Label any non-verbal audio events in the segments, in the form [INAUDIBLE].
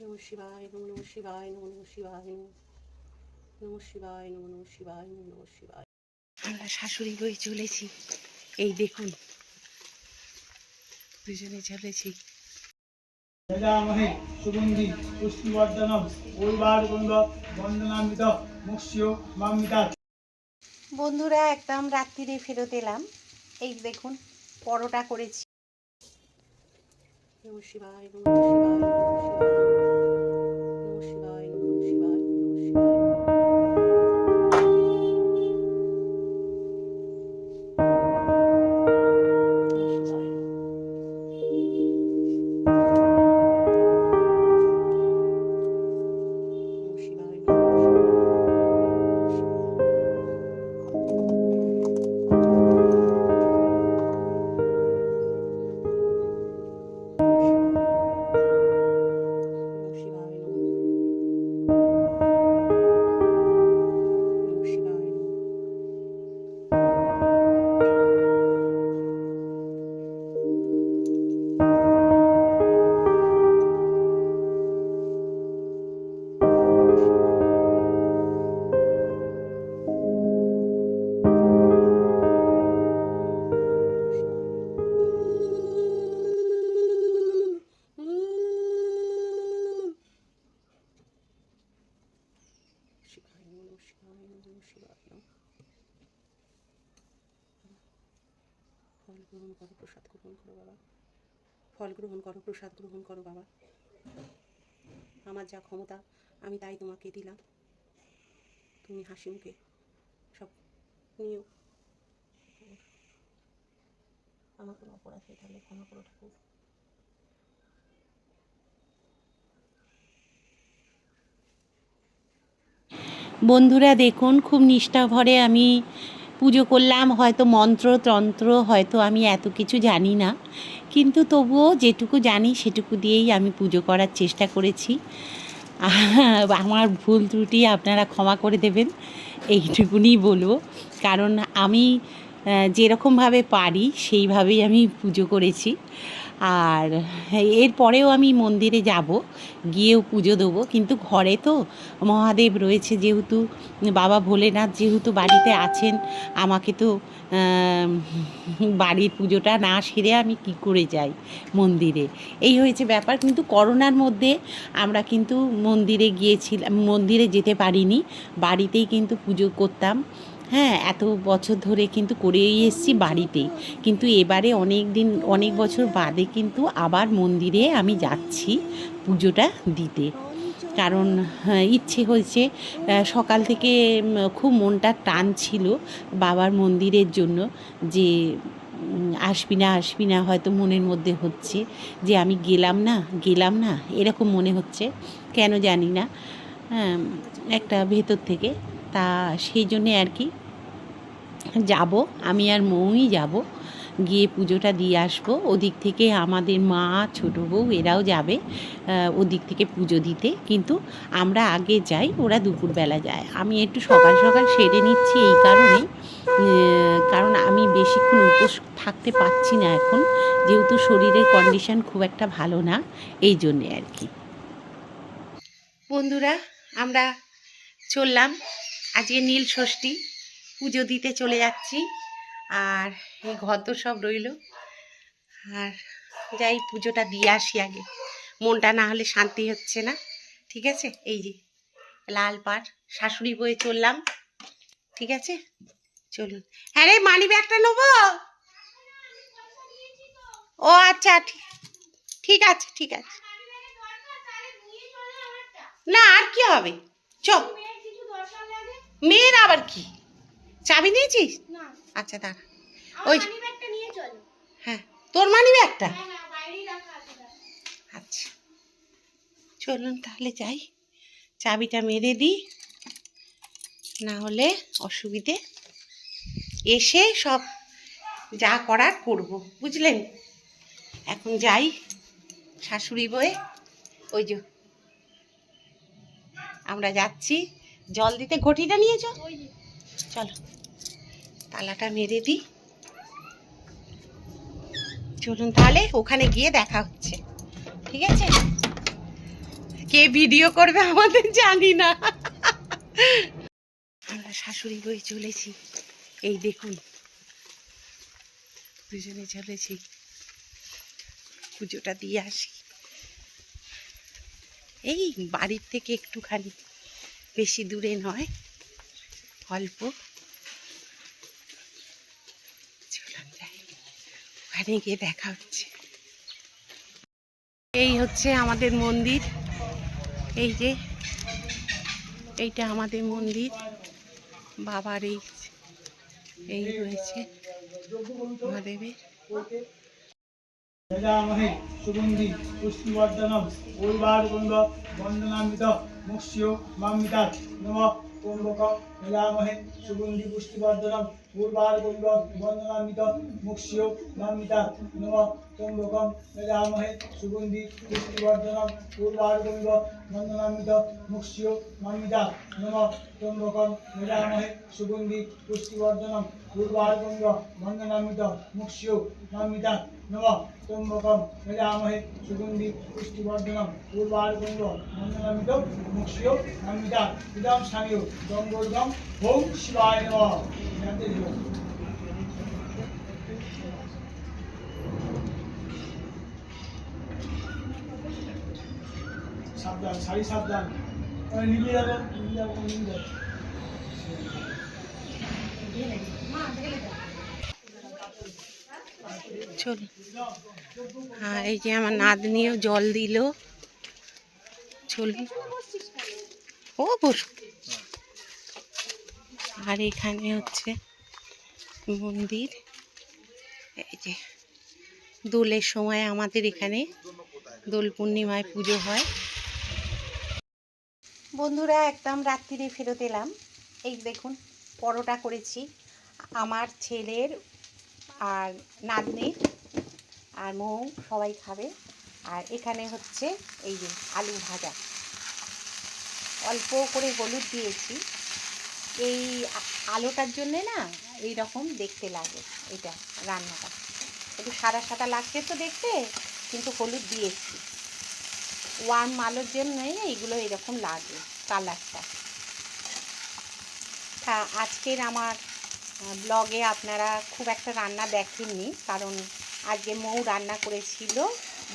নম শিবায় নম নম শিবায় নম নম শিবায় নম শিবায় নম নম শিবায় নম নম শিবায় আমরা শাশুড়ি বই চলেছি। এই দেখুন দুজনে চলেছি। সুগন্ধি পুষ্টিবর্ধনম বন্দনামিত মামিতা বন্ধুরা একদম রাত্রিরে ফেরত এলাম। এই দেখুন পরোটা করেছি। নম শিবায় নম শিবায় নম শিবায় করো প্রসাদ গ্রহণ করো বাবা। আমার যা ক্ষমতা আমি তাই তোমাকে দিলাম। তুমি হাসি মুখে সব নিও। আমার কোনো অপরাধ হয়ে থাকলে ক্ষমা করো ঠাকুর। বন্ধুরা দেখুন খুব নিষ্ঠাভরে আমি পুজো করলাম, হয়তো মন্ত্র, তন্ত্র, হয়তো আমি এত কিছু জানি না। কিন্তু তবুও যেটুকু জানি, সেটুকু দিয়েই আমি পুজো করার চেষ্টা করেছি। আমার ভুল ত্রুটি আপনারা ক্ষমা করে দেবেন, এইটুকুনি বলব। কারণ আমি যেরকমভাবে পারি, সেইভাবেই আমি পুজো করেছি। আর এরপরেও আমি মন্দিরে যাব, গিয়েও পুজো দেবো। কিন্তু ঘরে তো মহাদেব রয়েছে, যেহেতু বাবা ভোলেনাথ যেহেতু বাড়িতে আছেন, আমাকে তো বাড়ির পুজোটা না সেরে আমি কি করে যাই মন্দিরে? এই হয়েছে ব্যাপার। কিন্তু করোনার মধ্যে আমরা কিন্তু মন্দিরে গিয়েছিলাম, মন্দিরে যেতে পারিনি। বাড়িতেই কিন্তু পুজো করতাম। হ্যাঁ এত বছর ধরে কিন্তু করেই এসেছি বাড়িতে। কিন্তু এবারে অনেক দিন অনেক বছর বাদে কিন্তু আবার মন্দিরে আমি যাচ্ছি পুজোটা দিতে। কারণ হ্যাঁ, ইচ্ছে হয়েছে সকাল থেকে খুব মনটা টান ছিল বাবার মন্দিরের জন্য যে আসবি না আসবি না হয়তো মনের মধ্যে হচ্ছে যে আমি গেলাম না গেলাম না এরকম মনে হচ্ছে কেন জানি না। হ্যাঁ, একটা ভেতর থেকে তা সেই জন্যে আর কি যাব আমি আর মৌই যাব গিয়ে পুজোটা দিয়ে আসব। ওদিক থেকে আমাদের মা ছোটো বউ এরাও যাবে ওদিক থেকে পুজো দিতে। কিন্তু আমরা আগে যাই ওরা দুপুরবেলা যায়। আমি একটু সকাল সকাল সেরে নিচ্ছি এই কারণেই আহ, কারণ আমি বেশিক্ষণ উপোস থাকতে পারছি না এখন। যেহেতু শরীরের কন্ডিশন খুব একটা ভালো না এই জন্যে আর কি। বন্ধুরা আমরা চললাম। আজকে নীল ষষ্ঠী, পুজো দিতে চলে যাচ্ছি। আর এই ঘর তো সব রইল। আর যাই, পুজোটা দিয়ে আসি আগে। মনটা না হলে শান্তি হচ্ছে না, ঠিক আছে? এই যে, লাল পাট শাশুড়ি বয়ে চললাম, ঠিক আছে? চলুন। হ্যাঁ রে, মানি ব্যাগটা নেব? ও আচ্ছা ঠিক আছে ঠিক আছে। না, আর কি হবে? চ মেয়ের আবার কি? চাবি নিয়েছিস? আচ্ছা দাঁড়া। ওই হ্যাঁ তোর মানি ব্যাগটা আচ্ছা। চলুন তাহলে যাই। চাবিটা মেরে দিই না হলে অসুবিধে। এসে সব যা করার করব বুঝলেন? এখন যাই শাশুড়ি বয়ে। ওই যে। আমরা যাচ্ছি। জল দিতে ঘটিটা নিয়েছো? চলো। তালাটা মেরে দিই। চলুন তাহলে ওখানে গিয়ে দেখা হচ্ছে। ঠিক আছে? কে ভিডিও করবে আমাদের জানি না। আমরা শাশুড়ি বই চলেছি। এই দেখুন। দুজনে চলেছি। পুজোটা দিয়ে আসি। এই বাড়ির থেকে একটুখানি বেশি দূরে নয়, অল্প। ওখানে গিয়ে দেখা হচ্ছে। এই হচ্ছে আমাদের মন্দির। এই যে, এইটা আমাদের মন্দির। বাবার এই এই রয়েছে মহাদেবের। সুগন্ধি পুষ্টিবর্ধনম উর্বারকুন্দ বন্দনামিত। মুক্ষ্য মামিতাৎ নম কুম্ভক যজামহে সুগন্ধি পুষ্টিবর্ধনম উর্বারকুন্দ বন্দনামিত মুক্ষ্য মামিতাৎ নম কুম্ভকম যজামহে সুগন্ধি, পুষ্টিবর্ধনম উর্বারকুন্দ বন্দনামিত মুক্ষ্য মামিতাৎ নম কুম্ভকম যজামহে সুগন্ধি, পুষ্টিবর্ধনম উর্বারকুন্দ বন্দনামিত মুক্ষ্য মামিতাৎ নম কুম্ভকম যজামহে সুগন্ধি, পুষ্টিবর্ধনম পূর্বার্গঙ্গ মন্দনামিত মুক্ষিয় নমিতা। ইদম স্থানীয় গঙ্গোর্গম ওম শিবায় নমঃ। সাবধান, সারি সাবধান। নিয়ে যাব যাব নিয়ে হ্যাঁ এই যে আমার জল দিল। ও বস। আর এখানে হচ্ছে মন্দির। এই যে, দোলের সময় আমাদের এখানে দোল পূর্ণিমায় পুজো হয়। বন্ধুরা, একদম রাত্রিরে ফেরত এলাম। এই দেখুন, পরোটা করেছি। আমার ছেলের আর নাতনির আর মৌ সবাই খাবে। আর এখানে হচ্ছে এই যে আলু ভাজা। অল্প করে হলুদ দিয়েছি। এই আলোটার জন্যে না এই রকম দেখতে লাগে এটা রান্নাটা। একটু সাদা সাদা লাগছে তো দেখতে, কিন্তু হলুদ দিয়েছি। ওয়ার্ম আলোর জন্যই এইগুলো এরকম লাগে কালারটা। তা আজকের আমার ব্লগে আপনারা খুব একটা রান্না দেখেননি, কারণ আজকে মৌ রান্না করেছিল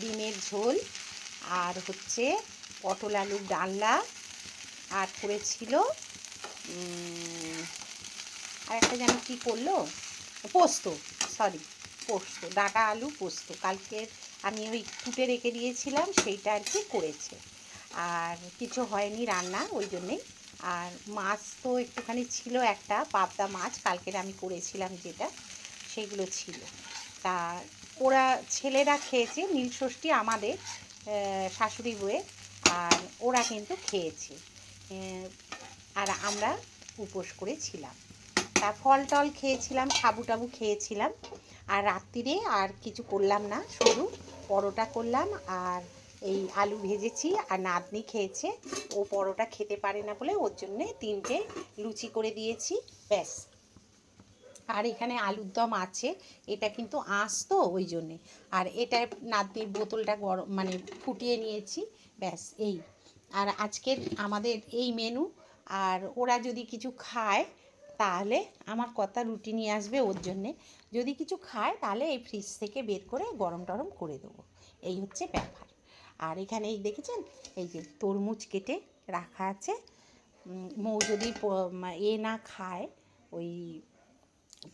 ডিমের ঝোল আর হচ্ছে পটল আলুর ডালনা আর করেছিল আর একটা যেন কী করল? পোস্ত সরি পোস্ত, ডাটা আলু পোস্ত। কালকে আমি ওই কুটে রেখে দিয়েছিলাম, সেইটা আর কি করেছে। আর কিছু হয়নি রান্না, ওই জন্যেই। আর মাছ তো একটুখানি ছিল একটা, পাবদা মাছ, কালকের আমি করেছিলাম যেটা সেগুলো ছিল। তা ওরা ছেলেরা খেয়েছে নীলষষ্ঠী আমাদের শাশুড়ি বউয়ের, আর ওরা কিন্তু খেয়েছে। আর আমরা উপোস করেছিলাম। তা ফল টল খেয়েছিলাম, সাবু টাবু খেয়েছিলাম। আর রাত্রিরে আর কিছু করলাম না, শুধু পরোটা করলাম আর এই আলু ভেজেছি আর নাতনি খেয়েছে। ও পরোটা খেতে পারে না বলে ওর জন্যে তিনটে লুচি করে দিয়েছি, ব্যাস। আর এখানে আলুর দম আছে, এটা কিন্তু আঁশ তো ওই জন্যে। আর এটা নাতনির বোতলটা গরম মানে ফুটিয়ে নিয়েছি, ব্যাস এই। আর আজকের আমাদের এই মেনু আর ওরা যদি কিছু খায় তাহলে আমার কথা রুটি নিয়ে আসবে ওর জন্যে। যদি কিছু খায় তাহলে এই ফ্রিজ থেকে বের করে গরম টরম করে দেবো। এই হচ্ছে ব্যাপার। আর এখানে এই দেখেছেন? এই যে তরমুজ কেটে রাখা আছে। মৌ যদি এ না খায়, ওই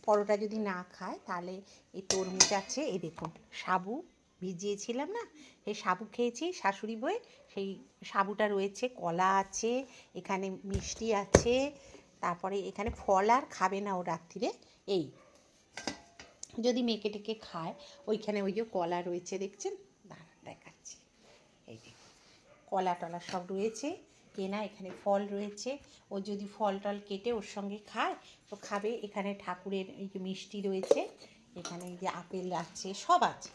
পরোটা যদি না খায়, তাহলে এই তরমুজ আছে, এই দেখুন, সাবু ভিজিয়েছিলাম না? এই সাবু খেয়েছি শাশুড়ি বই সেই সাবুটা রয়েছে, কলা আছে, এখানে মিষ্টি আছে তারপরে এখানে ফল আর খাবে না ও রাত্রিরে। এই। যদি মেকে টেকে খায়, ওইখানে ওই যে কলা রয়েছে, দেখছেন? দাঁড়ান, দেখাচ্ছি। এই দেখুন, কলা টলা সব রয়েছে, কেনা, এখানে ফল রয়েছে। ও যদি ফল টল কেটে ওর সঙ্গে খায় তো খাবে। এখানে ঠাকুরের এই যে মিষ্টি রয়েছে, এখানে এই যে আপেল আছে, সব আছে।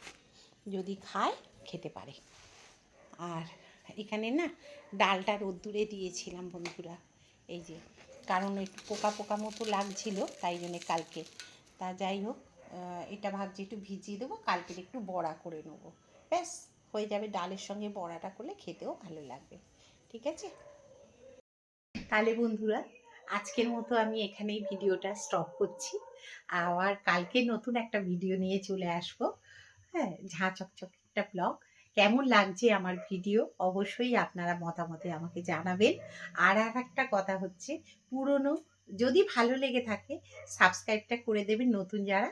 যদি খায়, খেতে পারে। আর এখানে না, ডালটা রোদ্দুরে দিয়েছিলাম বন্ধুরা। এই যে কারণ একটু পোকা পোকা মতো লাগছিল, তাই জন্যে কালকে। তা যাই হোক এটা ভাবছি একটু ভিজিয়ে দেবো, কালকের একটু বড়া করে নেব। ব্যাস, হয়ে যাবে ডালের সঙ্গে বড়াটা করলে খেতেও ভালো লাগবে। ঠিক আছে? তাহলে বন্ধুরা, আজকের মতো আমি এখানেই ভিডিওটা স্টপ করছি। আবার কালকে নতুন একটা ভিডিও নিয়ে চলে আসব। হ্যাঁ ঝাঁ চকচক একটা ব্লগ কেমন লাগছে আমার ভিডিও অবশ্যই আপনারা মতামতে আমাকে জানাবেন। আর আর একটা কথা হচ্ছে, পুরনো যদি ভালো লেগে থাকে সাবস্ক্রাইবটা করে দেবেন নতুন যারা।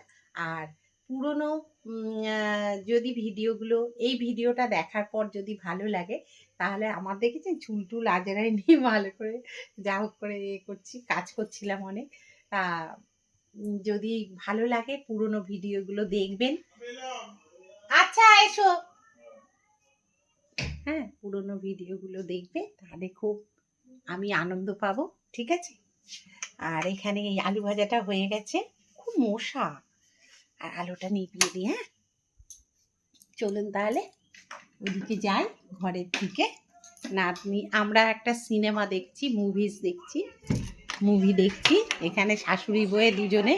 আর পুরনো যদি ভিডিওগুলো এই ভিডিওটা দেখার পর যদি ভালো লাগে, তাহলে আমার দেখেছেন? চুল টুল আজেরাই নিয়ে [LAUGHS] ভালো করে যা হোক করে এ করছি, কাজ করছিলাম অনেক। তা যদি ভালো লাগে পুরনো ভিডিওগুলো দেখবেন। আচ্ছা এসো। হ্যাঁ পুরনো ভিডিওগুলো দেখবে, তাহলে খুব আমি আনন্দ পাবো, ঠিক আছে? আর এখানে এই আলু ভাজাটা হয়ে গেছে, খুব মশা। আর আলুটা নিভিয়ে দিই হ্যাঁ? চলুন তাহলে, ওদিকে যাই, ঘরের দিকে। নাতনি, আমরা একটা সিনেমা দেখছি মুভিজ দেখছি মুভি দেখছি, এখানে শাশুড়ি বয়ে দুজনে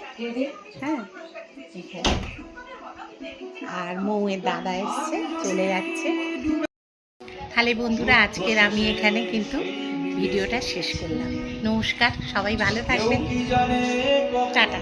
হ্যাঁ? আর মৌয়ের দাদা এসছে, চলে যাচ্ছে। তাহলে বন্ধুরা আজকের আমি এখানে কিন্তু ভিডিওটা শেষ করলাম নমস্কার সবাই ভালো থাকবেন টাটা।